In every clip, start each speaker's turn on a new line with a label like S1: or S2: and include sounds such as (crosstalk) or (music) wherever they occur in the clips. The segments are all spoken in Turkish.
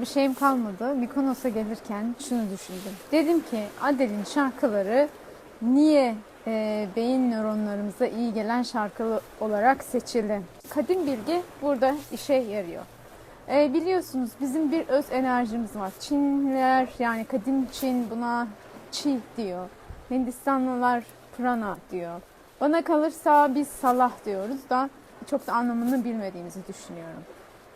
S1: bir şeyim kalmadı. Mikonos'a gelirken şunu düşündüm. Dedim ki Adele'in şarkıları niye e, beyin nöronlarımıza iyi gelen şarkı olarak seçildi? Kadim bilgi burada işe yarıyor. E, biliyorsunuz bizim bir öz enerjimiz var. Çinliler yani kadim Çin buna Çi diyor. Hindistanlılar prana diyor. Bana kalırsa biz salah diyoruz da çok da anlamını bilmediğimizi düşünüyorum.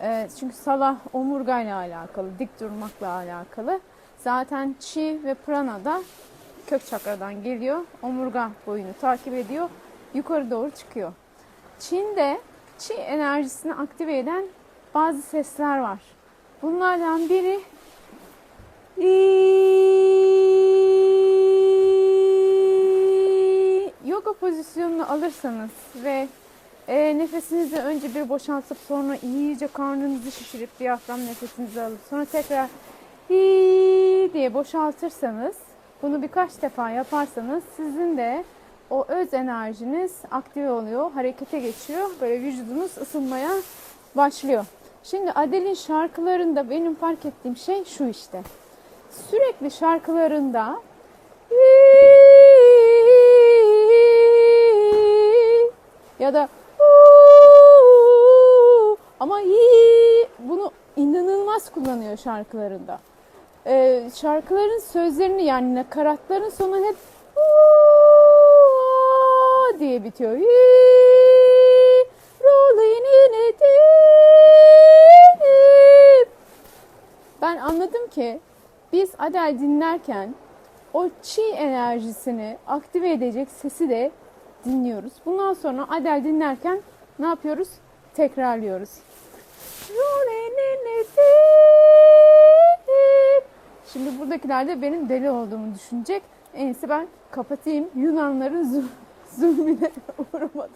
S1: E, çünkü salah omurgayla alakalı, dik durmakla alakalı. Zaten Çi ve prana da kök çakradan geliyor. Omurga boyunu takip ediyor. Yukarı doğru çıkıyor. Çin'de Çi enerjisini aktive eden bazı sesler var. Bunlardan biri yoga pozisyonunu alırsanız ve e, nefesinizi önce bir boşaltıp sonra iyice karnınızı şişirip diyafram nefesinizi alıp sonra tekrar hi diye boşaltırsanız bunu birkaç defa yaparsanız sizin de o öz enerjiniz aktive oluyor, harekete geçiyor. Böyle vücudunuz ısınmaya başlıyor. Şimdi Adele'in şarkılarında benim fark ettiğim şey şu işte. Sürekli şarkılarında ya da ama bunu inanılmaz kullanıyor şarkılarında. Ee, şarkıların sözlerini yani nakaratların sonu hep diye bitiyor. Ben anladım ki biz Adele dinlerken o çi enerjisini aktive edecek sesi de dinliyoruz. Bundan sonra Adele dinlerken ne yapıyoruz? Tekrarlıyoruz. Şimdi buradakiler de benim deli olduğumu düşünecek. En iyisi ben kapatayım. Yunanların zul- zulmüne (laughs) uğramadım.